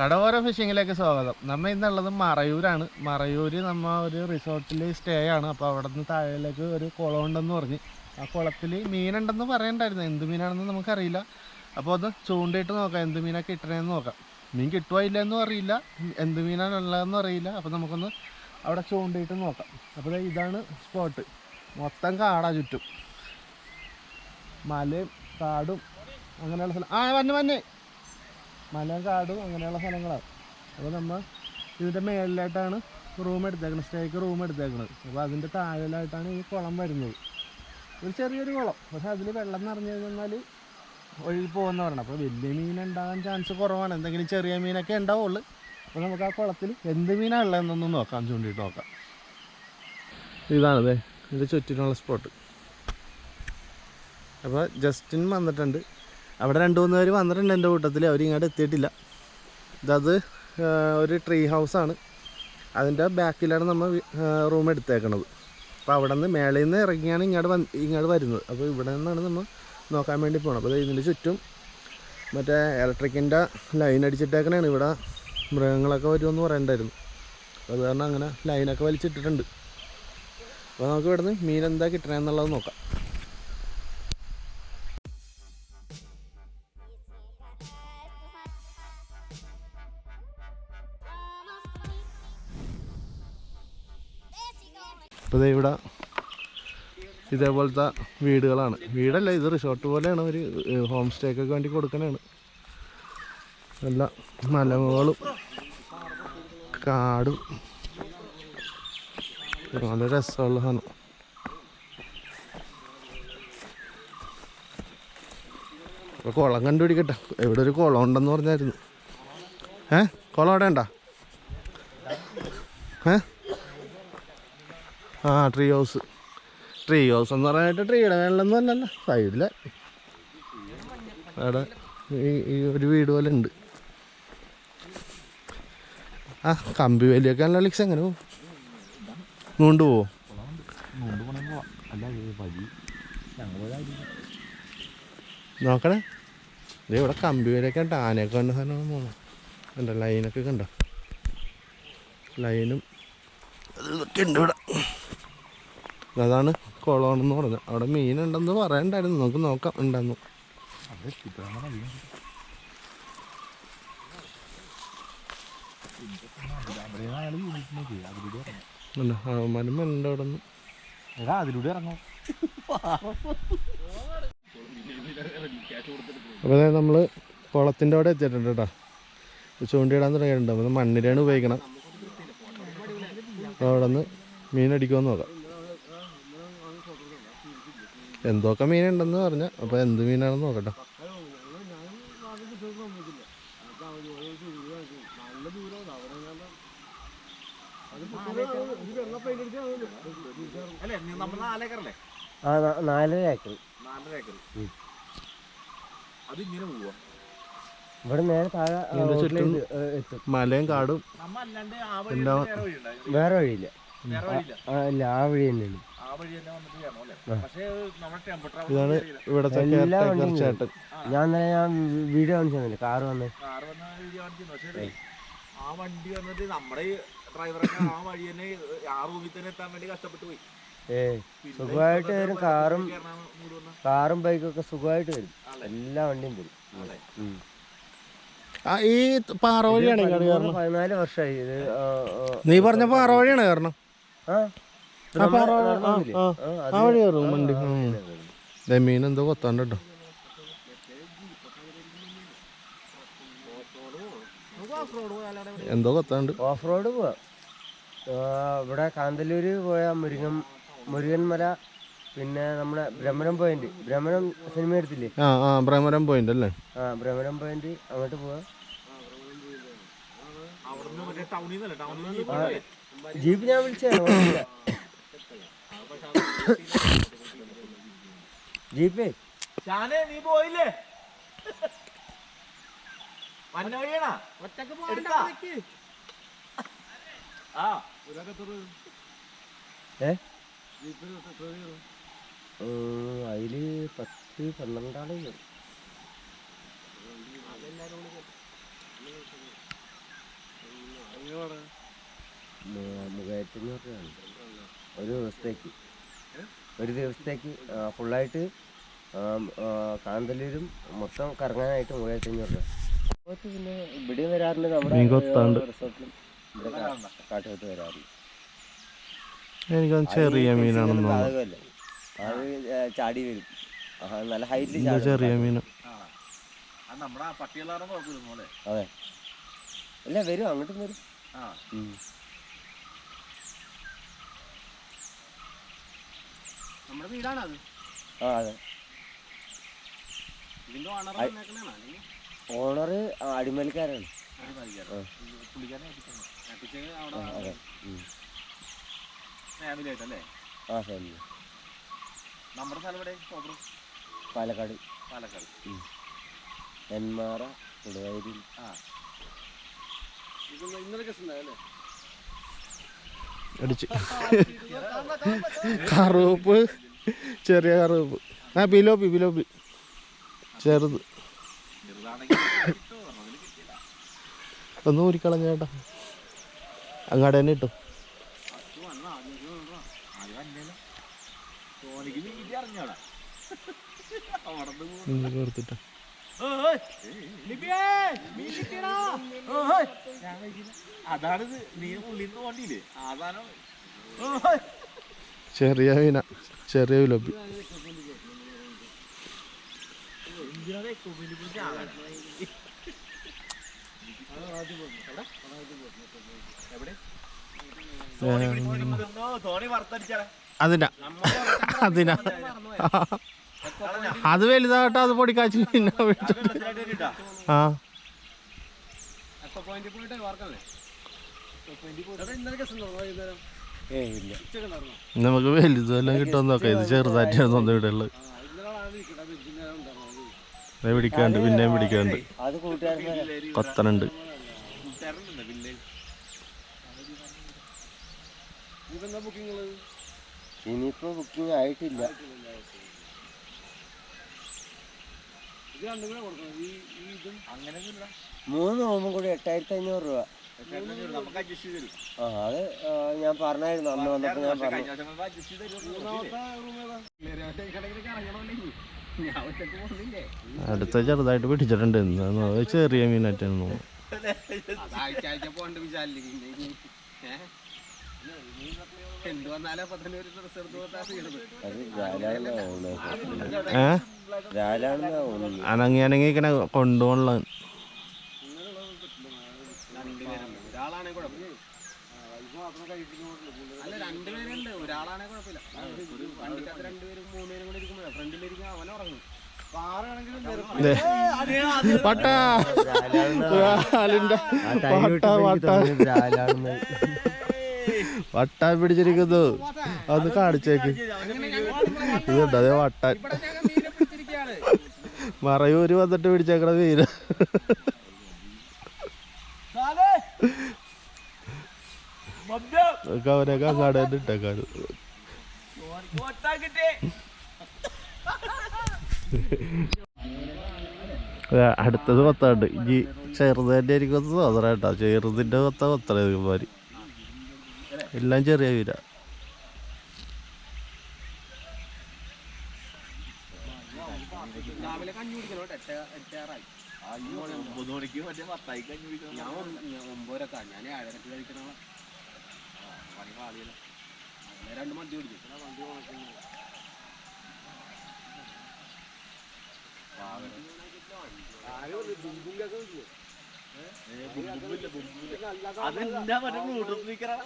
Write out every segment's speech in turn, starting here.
കടവോര ഫിഷിങ്ങിലേക്ക് സ്വാഗതം. നമ്മൾ ഇന്നുള്ളത് മറയൂരാണ്. മറയൂര് നമ്മ ഒരു റിസോർട്ടിൽ സ്റ്റേ ആണ്. അപ്പോൾ അവിടെ നിന്ന് താഴേലേക്ക് ഒരു കുളം ഉണ്ടെന്ന് പറഞ്ഞ്. ആ കുളത്തിൽ മീനുണ്ടെന്ന് പറയണ്ടായിരുന്നു. എന്ത് മീനാണെന്ന് നമുക്കറിയില്ല. അപ്പോൾ അത് ചൂണ്ടിയിട്ട് നോക്കാം. എന്ത് മീനാണ് കിട്ടണേന്ന് നോക്കാം. മീൻ കിട്ടുമോ ഇല്ലയെന്നും അറിയില്ല. എന്ത് മീനാണ് ഉള്ളതെന്നും അറിയില്ല. അപ്പോൾ നമുക്കൊന്ന് അവിടെ ചൂണ്ടിയിട്ട് നോക്കാം. അപ്പോൾ ഇതാണ് സ്പോട്ട് മൊത്തം കാടാ ചുറ്റും. മലയും കാടും അങ്ങനെയുള്ള സ്ഥലം. ആ വന്നെ വന്നെ. മലയും കാടും അങ്ങനെയുള്ള സ്ഥലങ്ങളാണ്. അപ്പോൾ നമ്മൾ ഇതിന്റെ മേളിലായിട്ടാണ് റൂം എടുത്തേക്കുന്നത് സ്റ്റേക്ക് റൂം എടുത്തേക്കുന്നത് അപ്പോൾ അതിന്റെ താഴെയിലായിട്ടാണ് ഈ കുളം വരുന്നത്. ഒരു ചെറിയൊരു കുളം. പക്ഷെ അതിൽ വെള്ളം നിറഞ്ഞു കഴിഞ്ഞാൽ ഒഴുകി പോകുന്ന പറയണം അപ്പോൾ വലിയ മീൻ ഉണ്ടാകാൻ ചാൻസ് കുറവാണ്. എന്തെങ്കിലും ചെറിയ മീനൊക്കെ ഉണ്ടാവുള്ളൂ. അപ്പോൾ നമുക്ക് ആ കുളത്തിൽ എന്ത് മീനാണ് ഉള്ളതെന്നൊന്ന് നോക്കാം. ചൂണ്ടിയിട്ട് നോക്കാം. ഇതാണത് ഇത് ചുറ്റിനുള്ള സ്പോട്ട് അപ്പോൾ ജസ്റ്റിൻ വന്നിട്ടുണ്ട്. അവിടെ രണ്ട് മൂന്ന് പേര് വന്നിട്ടുണ്ട് എന്റെ കൂട്ടത്തിൽ. അവരിങ്ങോട്ട് എത്തിയിട്ടില്ല. ഇതത് ഒരു ട്രീ ഹൗസാണ് അതിന്റെ ബാക്കിലാണ് നമ്മൾ റൂം എടുത്തേക്കണത്. അപ്പോൾ അവിടെ നിന്ന് മേളയിൽ നിന്ന് ഇറങ്ങിയാണ് ഇങ്ങോട്ട് വന്ന് ഇങ്ങോട്ട് വരുന്നത്. അപ്പോൾ ഇവിടെ നിന്നാണ് നമ്മൾ നോക്കാൻ വേണ്ടി പോകണം അപ്പോൾ ഇതിന്റെ ചുറ്റും മറ്റേ ഇലക്ട്രിക്കിന്റെ ലൈൻ അടിച്ചിട്ടേക്കണേണ്. ഇവിടെ മൃഗങ്ങളൊക്കെ വരുമെന്ന് പറയണ്ടായിരുന്നു. അപ്പോൾ അത് കാരണം അങ്ങനെ ലൈനൊക്കെ വലിച്ചിട്ടിട്ടുണ്ട്. അപ്പോൾ നമുക്ക് ഇവിടുന്ന് മീൻ എന്താ കിട്ടണമെന്നുള്ളത് നോക്കാം. ഇപ്പോൾ ഇവിടെ ഇതേപോലത്തെ വീടുകളാണ്. വീടല്ല ഇത് റിസോർട്ട് പോലെയാണ്. ഒരു ഹോം സ്റ്റേക്കൊക്കെ വേണ്ടി കൊടുക്കണതാണ് നല്ല മലമുകളും കാടും. നല്ല രസമുള്ള സാധനം. ഇപ്പോൾ കുളം കണ്ടുപിടിക്കട്ടെ. എവിടെ ഒരു കുളം ഉണ്ടെന്ന് പറഞ്ഞായിരുന്നു. ഏ? കുളം അവിടെ ഉണ്ടോ? ആ ട്രീ ഹൗസ് ട്രീ ഹൗസ് എന്ന് പറയാനായിട്ട് ട്രീയുടെ മേളിലൊന്നും അല്ലല്ലോ സൈഡിലെ അവിടെ ഈ ഒരു വീട് പോലെ ഉണ്ട്. ആ കമ്പി വലിയൊക്കെ അല്ല ലിക്സ് എങ്ങനെ പോവും? നീണ്ടു പോവോ? നോക്കണേ. ദേ ഇവിടെ കമ്പി വരെയൊക്കെ ഉണ്ട്. ആനയൊക്കെ കണ്ട സാധനം പോകണം എന്താ ലൈനൊക്കെ കണ്ടോ? ലൈനും ഇതൊക്കെ ഉണ്ട് ഇവിടെ. അതാണ് കുളമാണെന്ന് പറഞ്ഞു അവിടെ മീനുണ്ടെന്ന് പറയണ്ടായിരുന്നു. നമുക്ക് നോക്കാം. ഉണ്ടെന്നു അപ്പൊ ഉണ്ട്. അവിടെ നിന്ന് അതിലൂടെ ഇറങ്ങും. അപ്പോൾ അതായത് നമ്മൾ കുളത്തിന്റെ അവിടെ എത്തിയിട്ടുണ്ട് കേട്ടോ. ചൂണ്ടിയിടാൻ തുടങ്ങിയിട്ടുണ്ട്. അപ്പോൾ മണ്ണിരയാണ് ഉപയോഗിക്കണം. അപ്പോൾ അവിടെ നിന്ന് മീനടിക്കുമെന്ന് നോക്കാം. എന്തൊക്കെ മീനുണ്ടെന്ന് പറഞ്ഞ. അപ്പോൾ എന്ത് മീനാണെന്ന് നോക്കട്ടെ. നാലര ഏക്കർ ഇവിടെ നേരെ താഴെ എത്തും. മലയും കാടും എല്ലാം- വേറെ വഴിയില്ല. ഇല്ല ആ വഴി തന്നെയാണ് ഇതാണ് ഇവിടത്തെ ചേട്ടൻ. ഞാൻ ഇന്നലെ ഞാൻ വീഡിയോ കാണിച്ചു കാർ കാറ് വന്ന്. ആ വണ്ടി വന്നിട്ട് നമ്മുടെ ഡ്രൈവറൊക്കെ ആ വഴി തന്നെ ആ റൂമിൽ തന്നെ എത്താൻ വേണ്ടി കഷ്ടപ്പെട്ടു പോയി. ഏ സുഖമായിട്ട് വരും. കാറും കാറും ബൈക്കൊക്കെ സുഖമായിട്ട് വരും. എല്ലാ വണ്ടിയും വരും. ആ ഈ പാറ വഴിയാണ് പതിനാല് വർഷമായി ഇത് നീ പറഞ്ഞ പാറ വഴിയാണ് കയറണം ആ? വഴി- കയറും വണ്ടി. മീൻ എന്തോ കൊത്താണ്ട് കേട്ടോ. എന്തോ കൊത്താണ്ട്. ഓഫ് റോഡ് പോവാം. ആ, ഇവിടെ കാന്തല്ലൂര് പോയ മുരുകൻ മുരുകൻമല പിന്നെ നമ്മുടെ ഭ്രമരം പോയിന്റ്. ഭ്രമരം സിനിമ എടുത്തില്ലേ? ആ ആ ഭ്രമരം പോയിന്റ് അല്ലേ? ആ ഭ്രമരം പോയിന്റ് അങ്ങോട്ട് പോവാം. ടൗണിൽ നിന്നല്ലേ ടൗണിൽ? ജീപ്പ് ഞാൻ വിളിച്ചാണ് ജീപ്പേ. ഷാനെ നീ പോയില്ലേ? വഴിയാണാ? എടുത്താ? ആ. ഏ? അതിൽ പത്ത് പന്ത്രണ്ടാളെ കയറും. അഞ്ഞൂറ് രൂപയാണ് ഒരു ദിവസത്തേക്ക്. ഒരു ദിവസത്തേക്ക് ഫുള്ളായിട്ട് കാന്തല്ലൂരും മൊത്തം കറങ്ങാനായിട്ട് മൂവായിരത്തി അഞ്ഞൂറ് രൂപ. പിന്നെ ഇവിടെ വരാറുണ്ട് നമ്മുടെ. റിസോർട്ടിലും ഇവിടെ കാട്ടുപോത്ത് വരാറുണ്ട്. ചെറിയ മീനാണെന്ന്. അത് ഏ, ചാടി വരും. നല്ല ഹൈറ്റിൽ ചെറിയ മീൻ? അതെ അല്ല വരും അങ്ങോട്ടും വരും. ആ. നമ്മുടെ ആ അതെ. ഇതിന്റെ ഓണർ ഐ- ഓണർ അടിമലിക്കാരാണ് ആ. ഫാമിലി നമ്മുടെ സ്ഥലം പാലക്കാട്. പാലക്കാട്. നെന്മാറ കൊടുവായൂരിൽ. ആ. ഇന്നലെ കേസ് ഉണ്ടായല്ലേ അടിച്ച്. കറുപ്പ്. ചെറിയ കറുപ്പ്. ആ പിലോപ്പി പിലോപ്പി ചെറുത്. ഒന്നും ഊരിക്കളഞ്ഞ ചേട്ടാ അങ്ങാട് തന്നെ ഇട്ടു അത് അതാണിത് നീ ഉള്ളിന്ന് ഓയ്! ചെറിയ മീന. ചെറിയ വിലപ്പി? അതിനാ. അതിനാ. അത് വലുതാകട്ടെ അത് പൊടിക്കാച്ചു പിന്നെ നമുക്ക് വലുതെല്ലാം കിട്ടും നോക്കാം. ഇത് ചെറുതായിട്ടാണ് സ്വന്തം ഇവിടെ ഉള്ളത് പിടിക്കാണ്ട് പിന്നെയും പിടിക്കാണ്ട് കൊത്തനുണ്ട്. ഇനിയിപ്പോ ബുക്കിംഗ് ആയിട്ടില്ല. മൂന്ന് റൂമും കൂടി എട്ടായിരത്തി അഞ്ഞൂറ് രൂപ. ആ അത് ഞാൻ പറഞ്ഞായിരുന്നു. അന്ന് വന്നപ്പോ ഞാൻ പറഞ്ഞു. അടുത്ത ചെറുതായിട്ട് പിടിച്ചിട്ടുണ്ട്. ചെറിയ മീനായിട്ടാണ് തോന്നുന്നു അത് ജാലാണെന്നാ തോന്നുന്നത് ഏ? ജാലാണെന്നാ തോന്നുന്നത് അനങ്ങി അനങ്ങി ഇങ്ങനെ കൊണ്ടുപോകണ അല്ല രണ്ടുപേരുണ്ട്. ഒരാളാണെ കുഴപ്പമില്ല. ഒരു വണ്ടിക്കകത്ത് രണ്ടുപേരും മൂന്നുപേരും കൂടി ഇരിക്കുമ്പോഴേ. ഫ്രണ്ടിലിരിക്കും അവൻ ഉറങ്ങും. പട്ട. ആ വട്ടാൻ പിടിച്ചിരിക്കുന്നു. അത് കാണിച്ചേക്ക്. ഇതുണ്ട് അതേ വട്ടാൻ മറയൂര് വന്നിട്ട് പിടിച്ചേക്കണ മീന. അവനൊക്കെ അങ്ങാട് അടുത്തത് കൊത്താണ്ട് ഇനി ചെറുത് തന്നെ എനിക്ക് കൊത്ത തോന്നണ കേട്ടോ. ചെറുതിന്റെ കൊത്ത കൊത്തണേ ഇവന്മാര്. എല്ലാം ചെറിയ വീര രാവിലെ കഞ്ഞി കുടിക്കണം കേട്ടോ എട്ട് എട്ടാറായി അയ്യോ, ഒമ്പത് മണിക്ക് മറ്റേ പത്തായിക്ക് കഞ്ഞി കുടിക്കണം. ഞാൻ ഞാൻ ഒമ്പതരക്ക ഞാൻ ഏഴരക്ക് കഴിക്കണ പണി പാളിയല്ലോ. അങ്ങനെ രണ്ട് മന്തി കുടിക്കും മന്തി ഉണക്കുന്നു ബുംബുമില്ല, ബുംബുമില്ല. അതെന്താ മറ്റേ ബ്ലൂടൂത്ത് സ്പീക്കറാ?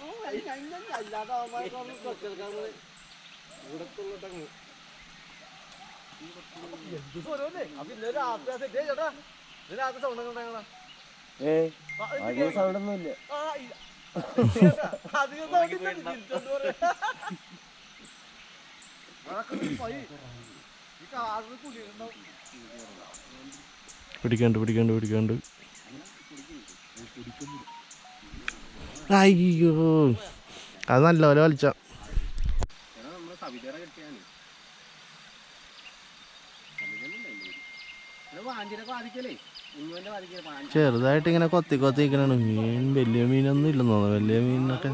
പിടിക്കാണ്ട് പിടിക്കാണ്ട് പിടിക്കാണ്ട്. അയ്യോ. അത് നല്ലപോലെ കളിച്ച. ചെറുതായിട്ട് ഇങ്ങനെ കൊത്തി കൊത്തി ഇരിക്കണാണ് മീൻ വലിയ മീനൊന്നും ഇല്ലെന്ന് തോന്നുന്നു. വലിയ മീനൊക്കെ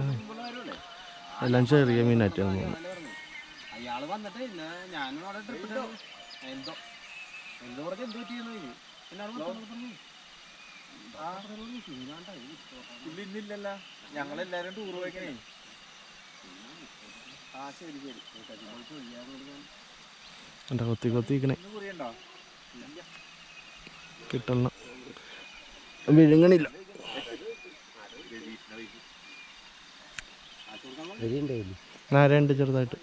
എല്ലാം ചെറിയ മീനായിട്ടാണ് തോന്നുന്നു. വന്നിട്ട് അവിടെ എന്തോ എന്തോ എന്തോ ചെയ്യുന്നു എന്നോട് പറഞ്ഞു ഇല്ല ഇന്നില്ലല്ല ഞങ്ങളെല്ലാരും ടൂർ പോയിക്കണേ. ആ ശരി ശരി. കൊത്തി കൊത്തിക്കണേ കിട്ടണം. വിഴുങ്ങണില്ല. വരിണ്ടായില്ലേ രണ്ട് ചെറുതായിട്ട്.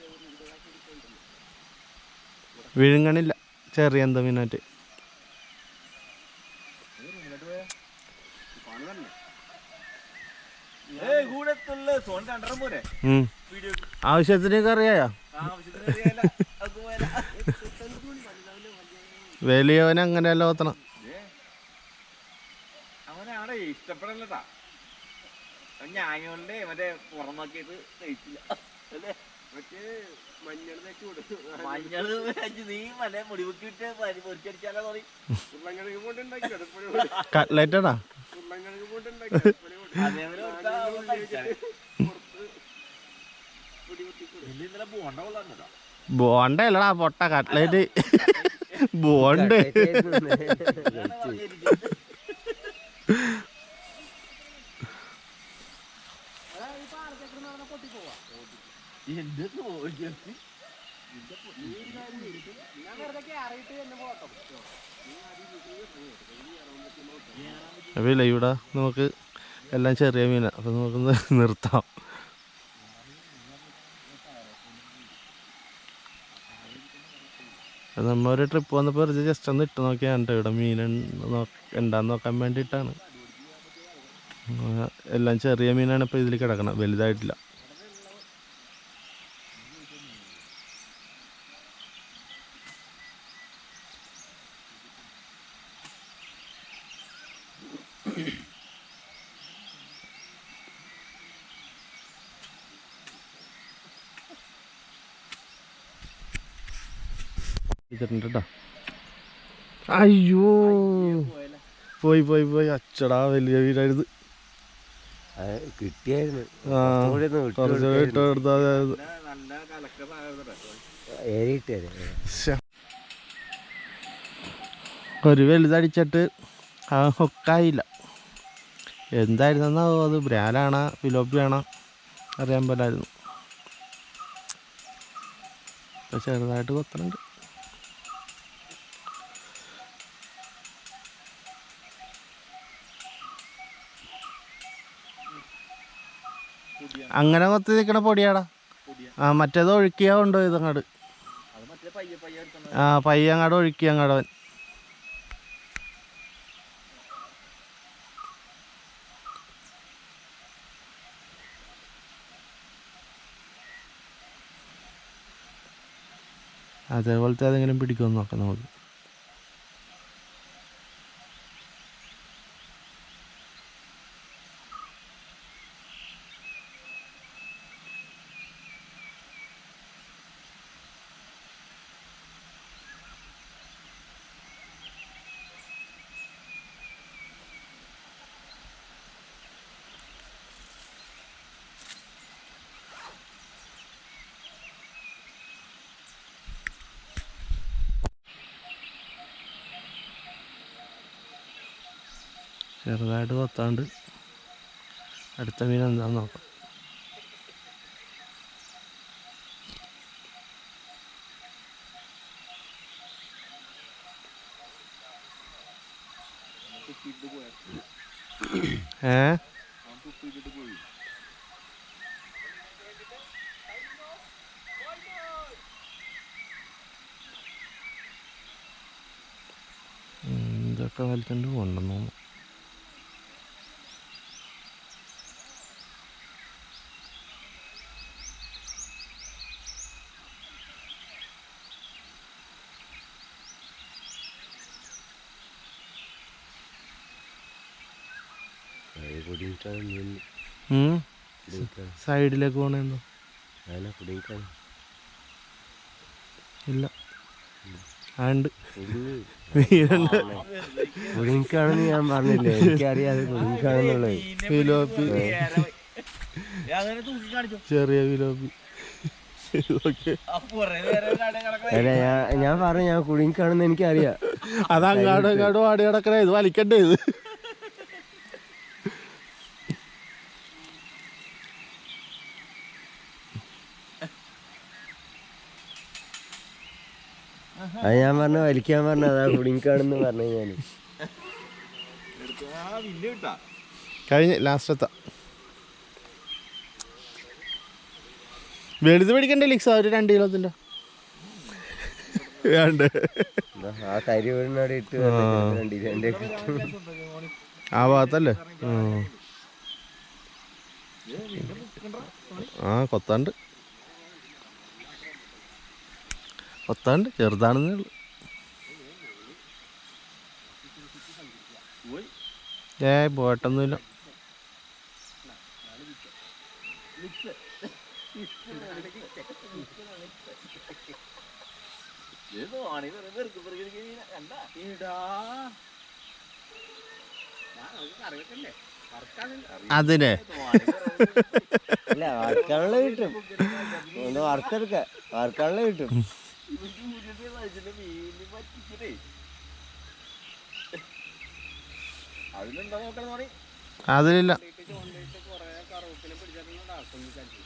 വിഴുങ്ങണില്ല. ചെറിയ എന്താ മീനായിട്ട് ആവശ്യത്തിന് പോയാലോ. വലിയവൻ അങ്ങനെയല്ല ഓത്തണം ഇഷ്ടപ്പെടല്ലട്ടാ ഞായോണ്ടേ മറ്റേ പുറം നോക്കിയിട്ട് കഴിച്ചില്ല അല്ലേ? മറ്റേ മഞ്ഞൾ തേച്ച് കൊടുത്തു മഞ്ഞൾ വെച്ച് നീ മല മുടിവുക്കിട്ട് പരി പൊരിച്ചടിച്ചാലോ തോന്നി ഉരുളങ്കിഴങ്ങ് കൊണ്ട് ഉണ്ടാക്കി അതെപ്പോഴും കട്ട്ലറ്റടാ ഉരുളങ്കിഴങ്ങ് കൊണ്ട് ഉണ്ടാക്കി അതെപ്പോഴും അതേപോലെ കൊടുത്താ അവൻ കഴിച്ചാലേ. ഇല്ല ബോണ്ട കൊള്ളാന്നല്ലോ ബോണ്ട അല്ലടാ പൊട്ട കട്ട്ലറ്റ്. ബോണ്ട് എന്ത് ചോദിച്ചു ഞാൻ വെറുതെ കയറിയിട്ട് എന്ന് പോട്ടോ അപ്പോൾ ഇവിടെ നമുക്ക് എല്ലാം ചെറിയ മീനാണ് അപ്പോൾ നമുക്കൊന്ന് നിർത്താം. അത് നമ്മ ഒരു ട്രിപ്പ് വന്നപ്പോൾ വെറുതെ ജസ്റ്റ് ഒന്ന് ഇട്ട് നോക്കിയാണ് കേട്ടോ ഇവിടെ മീൻ ഉണ്ടാന്ന് നോക്കാൻ വേണ്ടിയിട്ടാണ്. എല്ലാം ചെറിയ മീനാണ് ഇപ്പോൾ ഇതിൽ കിടക്കണം വലുതായിട്ടില്ല. കേട്ടോ അയ്യോ. പോയി പോയി പോയി. അച്ചടാ വലിയ വീടായിരുന്നു. കിട്ടിയായിരുന്നു. ഒരു വലുതടിച്ചിട്ട് ആ ഹൊക്കായില്ല. എന്തായിരുന്നെന്നാവോ അത്? ബ്രാലാണോ ഫിലോപ്പിയാണോ അറിയാൻ പറ്റായിരുന്നു ഇപ്പൊ ചെറുതായിട്ട് കൊത്തണുണ്ട്. അങ്ങനെ കൊത്തി നിൽക്കണ പൊടിയാടാ. ആ മറ്റേത് ഒഴുക്കിയാ കൊണ്ടുപോയി ഇത് അത് മറ്റേ പയ്യെ പയ്യെ എടുക്കണം ആ പയ്യ അങ്ങാട് ഒഴുക്കി അങ്ങാടവൻ അതേപോലത്തെ ഏതെങ്കിലും പിടിക്കുമെന്ന് നോക്കാം നമുക്ക്. ചെറുതായിട്ട് കൊത്താണ്ട് അടുത്ത മീൻ എന്താന്ന് നോക്കാം. ഏ? ഇതൊക്കെ വലിച്ചോണ്ട് പോകണ്ടെന്ന് തോന്നുന്നു കുടിയിട്ടാണ് മീൻ ഉം, കുടിയിട്ടാണ് സൈഡിലേക്ക് പോണെന്നോ? ഇല്ല. ആ ഉണ്ട് മീനുണ്ട് കുടുങ്ങിക്കാണെന്ന് ഞാൻ പറഞ്ഞില്ലേ? എനിക്കറിയാതെ കുടുങ്ങിക്കാണെന്നുള്ളത്. ഫിലോപ്പി. ചെറിയ ഫിലോപ്പി. അല്ല ഞാൻ ഞാൻ പറഞ്ഞു ഞാൻ കുടുങ്ങിക്കാണെന്ന് എനിക്കറിയാം. അത് അങ്ങാടും ഇങ്ങാടും ആടി കിടക്കണേ ഇത് വലിക്കണ്ടേ ഇത്? അത് ഞാൻ പറഞ്ഞ വലിക്കാൻ പറഞ്ഞ അതാ കുടുങ്ങിക്കാണെന്ന് പറഞ്ഞു ഞാൻ കഴിഞ്ഞ് ലാസ്റ്റത്തെ. വലുത് മേടിക്കണ്ടേ ലിക്സ? ഒരു രണ്ട് കിലോ വേണ്ട ആ കരി വീടിനോട് ഇട്ട് വന്നിട്ട് രണ്ട് കിട്ടും ആ ഭാഗത്തല്ലേ. ആ കൊത്താണ്ട്. കൊത്താണ്ട് ചെറുതാണെന്നേ ഏ പോയിട്ടൊന്നുമില്ല. അതിനെ. അല്ല വറുക്കാനുള്ള കിട്ടും. ഒന്ന് വറുത്തെടുക്ക വറുക്കാനുള്ള കിട്ടും. അതിലില്ല. കൊണ്ടിട്ട് കൊണ്ടിട്ട് കുറെ കറുവപ്പിനെ പിടിച്ചിട്ടുണ്ടാക്കും കഴിച്ചു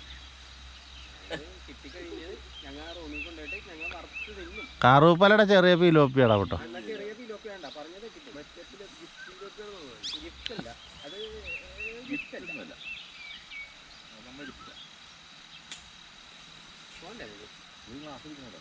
കിട്ടിക്കഴിഞ്ഞത് ഞങ്ങൾ റൂമിൽ കൊണ്ടുപോയിട്ട് ഞങ്ങൾ വറുത്ത് തിന്നും കറുപ്പലയുടെ ചെറിയ പീലോപ്പിയാടാ കേട്ടോ നമ്മൾ എടുക്കില്ല പോണ്ടേ നമുക്ക്? ഒരു ഗ്ലാസ് എടുക്കണോ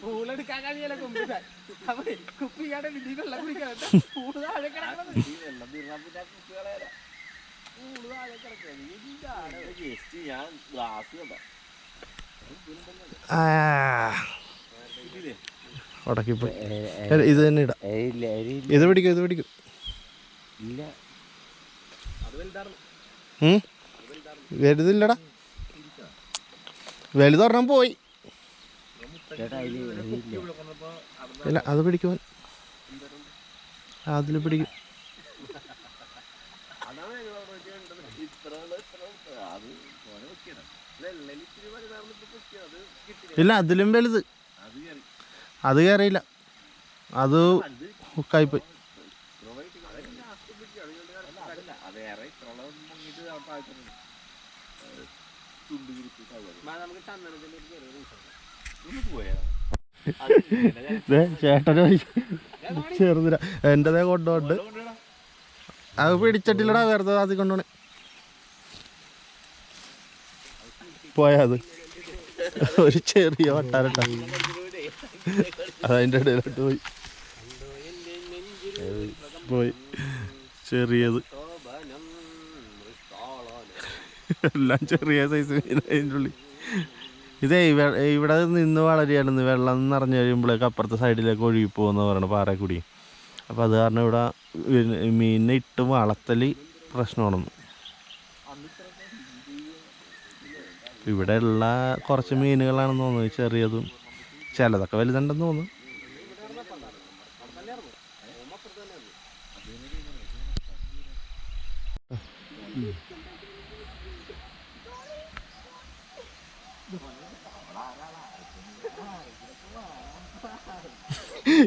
പൂളെടുക്കാൻ അപ്പൊ വെള്ളം പൂൾ താഴെ കിടക്കണത്. വെള്ളം പിന്നെ പൂൾ താഴെ ജസ്റ്റ് ഞാൻ ഗ്ലാസ് കണ്ട? ഉടക്കിപ്പോയി. ഇത് തന്നെ ഇടാം. ഇത് പിടിക്കും ഇത് പിടിക്കും. ഇല്ല? വലുതില്ലടാ. വലുതൊരെണ്ണം പോയി. ചേട്ടാ ഇല്ല? അത് പിടിക്കുവാൻ അതിൽ പിടിക്കും. ഇല്ല അതിലും വലുത്. അത് കയറി. അത് കയറിയില്ല. അത് ഹുക്കായിപ്പോയി. നമുക്ക് ചന്ദനത്തിന്റെ ഒരു ചെറിയ ചേർന്നില്ല ചേട്ടന്? ചെറുതിര എന്റെതേ കൊണ്ടോണ്ട്. അത് പിടിച്ചിട്ടില്ലടാ വെറുതെ അത് കൊണ്ടോണ് പോയത് ഒരു ചെറിയ വട്ടാരട്ട. അതതിന്റെ ഇടയിലോട്ട് പോയി. പോയി. ചെറിയത്. എല്ലാം ചെറിയ സൈസ് മീൻ അതിന്റെ ഉള്ളിൽ. ഇതേ ഇവ- ഇവിടെ നിന്ന് വളരുകയായിരുന്നു വെള്ളം നിറഞ്ഞു കഴിയുമ്പോഴേക്ക് അപ്പുറത്തെ സൈഡിലേക്ക് ഒഴുകി പോകുന്ന പറയണത് പാറക്കുടി. അപ്പോൾ അത് കാരണം ഇവിടെ മീനിനെ ഇട്ട് വളർത്തൽ പ്രശ്നമാണെന്ന് ഇവിടെ ഉള്ള കുറച്ച് മീനുകളാണെന്ന് തോന്നുന്നു ചെറിയതും. ചിലതൊക്കെ വലുതുണ്ടെന്ന് തോന്നുന്നു.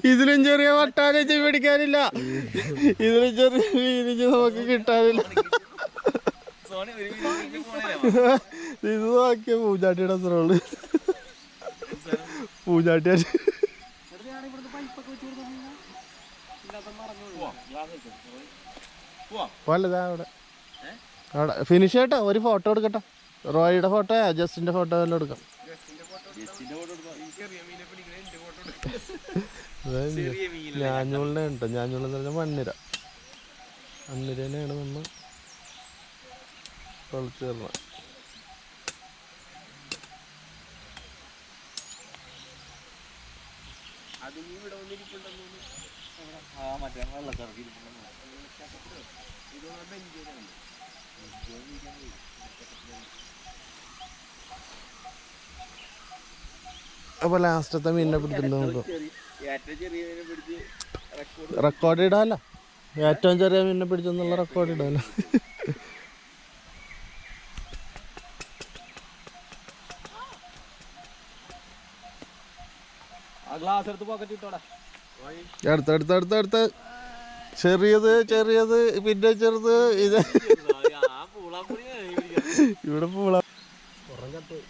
ഇതിലും ചെറിയ വട്ടാനച്ച് പിടിക്കാനില്ല. ഇതിലും ചെറിയ മീനിച്ച് നമുക്ക് കിട്ടാനില്ല. ഇത് നോക്കിയ പൂജാട്ടിയുടെ അത്രയുള്ളു പൂജാട്ടിയാ പോലതാ അവിടെ. അവിടെ. ഫിനിഷ് ആയിട്ടോ ഒരു ഫോട്ടോ എടുക്കട്ടെ? റോയിയുടെ ഫോട്ടോ ജസ്റ്റിന്റെ ഫോട്ടോ എല്ലാം എടുക്കാം ജസ്റ്റിന്റെ ഫോട്ടോ എടുത്തോ ഈ ചെറിയ മീനെ പിടിക്കുന്ന എന്റെ ഫോട്ടോ ചെറിയ മീൻ ഞാഞ്ഞൂളിനെ ഉണ്ടോ ഞാഞ്ഞൂളെന്ന് പറഞ്ഞാൽ മണ്ണിര. മണ്ണിരനെയാണ് നമ്മൾ പൊളിച്ച് തരണം. അത് ഇവിടെ വന്നിരിപ്പുണ്ടെന്ന് ആ മറ്റേ വെള്ളക്കാർക്ക് ഇരിപ്പുണ്ടെന്ന് ഇത് ബെഞ്ചിനാണ് അപ്പോൾ ലാസ്റ്റത്തെ മീനിനെ പിടിച്ചിട്ടുണ്ട് നമുക്ക് റെക്കോർഡ് ഇടാല്ല ഏറ്റവും ചെറിയ മീനിനെ പിടിച്ചെന്നുള്ള റെക്കോർഡ് ഇടാല്ല അടുത്ത ചെറിയത് ചെറിയത് പിന്നെ ചെറുത് ഇത്. ഇവിടെ പൂള കുറഞ്ഞപ്പോ അല്ല ഇത് കറുപ്പ ഇത് ആയല കറുവപ്പല്ല ബ്രാലാണത് രാവിലെ റോയ് എത്ര മീൻ പിടിക്കണം നാലഞ്ച് ചെറുത് നാളോ റോയ് മൂന്നെണ്ണത്തിന് കളഞ്ഞു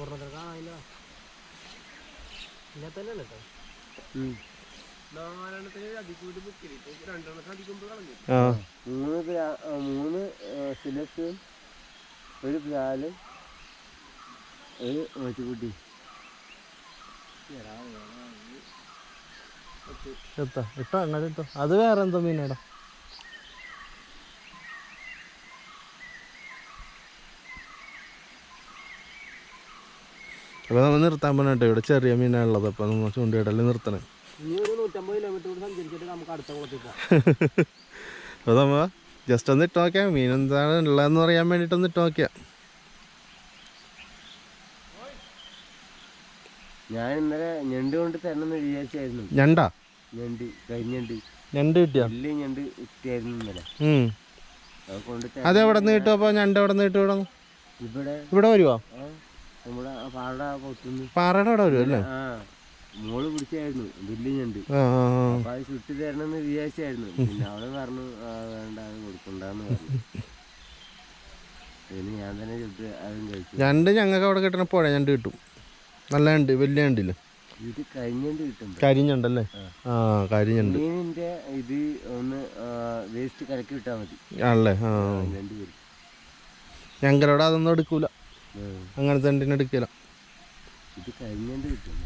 വയറ് പൂർണത്തിന് കാണാനില്ല ഇന്നത്തന്നെ കേട്ടോ നാലെണ്ണത്തിന് അധികം ബുക്കിൽ ഇപ്പൊ രണ്ടെണ്ണത്തിന് അധികം കളഞ്ഞു ആ. മൂന്ന് മൂന്ന് സിലക്കും ഒരു ബ്രാലും ഒരു മച്ചുകുട്ടി. എത്താ ഇട്ടോ അങ്ങോട്ട് ഇട്ടോ അത് വേറെ എന്തോ മീനാടാ? അപ്പോൾ നമ്മൾ നിർത്താൻ പറഞ്ഞിട്ടോ ഇവിടെ ചെറിയ മീനാണുള്ളത്. അപ്പോൾ നമ്മൾ ചൂണ്ടിയിടൽ നിർത്തണേ. അപ്പോൾ നമ്മൾ ജസ്റ്റ് ഒന്ന് ഇട്ട് നോക്കിയാൽ മീൻ എന്താണ് ഉള്ളതെന്ന് പറയാൻ വേണ്ടിയിട്ടൊന്ന് ഇട്ട് നോക്കിയാ. ഞാൻ ഇന്നലെ ഞണ്ട് കൊണ്ട് തരണമെന്ന് വിചാരിച്ചായിരുന്നു. ഞണ്ടാ? ഞണ്ട് കരിഞ്ഞണ്ട് ഞണ്ട്. കിട്ടിയോ? വലിയ ഞണ്ട് കിട്ടിയായിരുന്നു ഇന്നലെ. അത് എവിടെ നിന്ന് കിട്ടും? അപ്പോൾ ഞണ്ട് എവിടെ നിന്ന് കിട്ടും ഇവിടെ? ഇവിടെ ആ, നമ്മുടെ പാട പൊത്തുന്നു പാറയുടെ അവിടെ വരും അല്ലേ? മോൾ പിടിച്ചായിരുന്നു. വലിയ ഞണ്ട്. അപ്പൊ അത് ചുട്ടി തരണമെന്ന് വിചാരിച്ചായിരുന്നു. പിന്നെ അവൾ പറഞ്ഞു "ആ, വേണ്ട അത് കൊടുക്കണ്ടെന്ന് പറഞ്ഞു. പിന്നെ ഞാൻ തന്നെ ചുട്ട് അതും കഴിച്ചു. ഞണ്ട് ഞങ്ങൾക്ക് അവിടെ കിട്ടണ പുഴ ഞണ്ട് കിട്ടും. നല്ല ഞണ്ട് വലിയ ഞണ്ടില്ല? ഇത് കരിഞ്ഞണ്ട് കിട്ടും കരിഞ്ഞണ്ടല്ലേ? ആ. കരിഞ്ഞണ്ട്. മീനിന്റെ ഇത് ഒന്ന് വേസ്റ്റ് കലക്കി വിട്ടാ മതി. ആണല്ലേ? ആ. ഞങ്ങളോട് അതൊന്നും എടുക്കൂല. അങ്ങനത്തെ എടുക്കില്ല. ഇത് കഴിഞ്ഞണ്ട് കിട്ടും